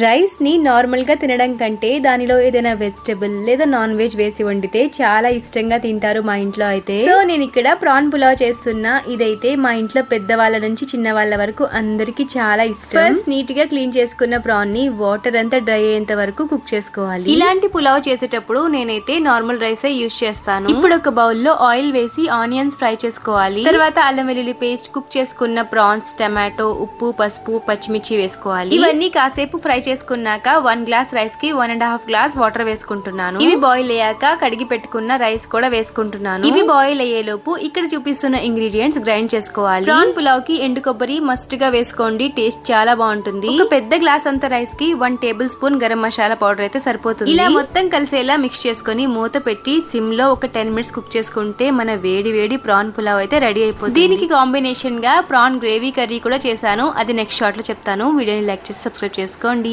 రైస్ని నార్మల్గా తినడం కంటే దానిలో ఏదైనా వెజిటబుల్ లేదా నాన్ వెజ్ వేసి వండితే చాలా ఇష్టంగా తింటారు మా ఇంట్లో అయితే. సో నేను ఇక్కడ ప్రాన్ పులావ్ చేస్తున్నా. ఇదైతే మా ఇంట్లో పెద్దవాళ్ళ నుంచి చిన్న వాళ్ళ వరకు అందరికి చాలా ఇష్టం. ఫస్ట్ నీట్గా క్లీన్ చేసుకున్న ప్రాన్ని వాటర్ అంతా డ్రై అయ్యేంత వరకు కుక్ చేసుకోవాలి. ఇలాంటి పులావ్ చేసేటప్పుడు నేనైతే నార్మల్ రైస్ యూస్ చేస్తాను. ఇప్పుడు ఒక బౌల్లో ఆయిల్ వేసి ఆనియన్స్ ఫ్రై చేసుకోవాలి. తర్వాత అల్లం వెల్లుల్లి పేస్ట్ కుక్ చేసుకున్న ప్రాన్స్ టమాటో ఉప్పు పసుపు పచ్చిమిర్చి వేసుకోవాలి. ఇవన్నీ కాసేపు ఫ్రై చేసుకున్నాక వన్ గ్లాస్ రైస్కి one and half glass water వేసుకుంటున్నాను. ఇవి బాయిల్ అయ్యాక కడిగి పెట్టుకున్న రైస్ కూడా వేసుకుంటున్నాను. ఇవి బాయిల్ అయ్యే లోపు ఇక్కడ చూపిస్తున్న ఇంగ్రీడియంట్స్ గ్రైండ్ చేసుకోవాలి. ప్రాన్ పులావ్కి ఎండు కొబ్బరి మస్ట్గా వేసుకోండి. టేస్ట్ చాలా బాగుంటుంది. ఒక పెద్ద గ్లాస్ అంత రైస్కి one tablespoon garam masala powder అయితే సరిపోతుంది. ఇలా మొత్తం కలిసేలా మిక్స్ చేసుకొని మూత పెట్టి సిమ్లో ఒక టెన్ మినిట్స్ కుక్ చేసుకుంటే మన వేడి వేడి ప్రాన్ పులావ్ అయితే రెడీ అయిపోతుంది. దీనికి కాంబినేషన్గా ప్రాన్ గ్రేవీ కర్రీ కూడా చేశాను. అది నెక్స్ట్ షార్ట్లో చెప్తాను. వీడియోని లైక్ చేసి సబ్స్క్రైబ్ చేసుకోండి.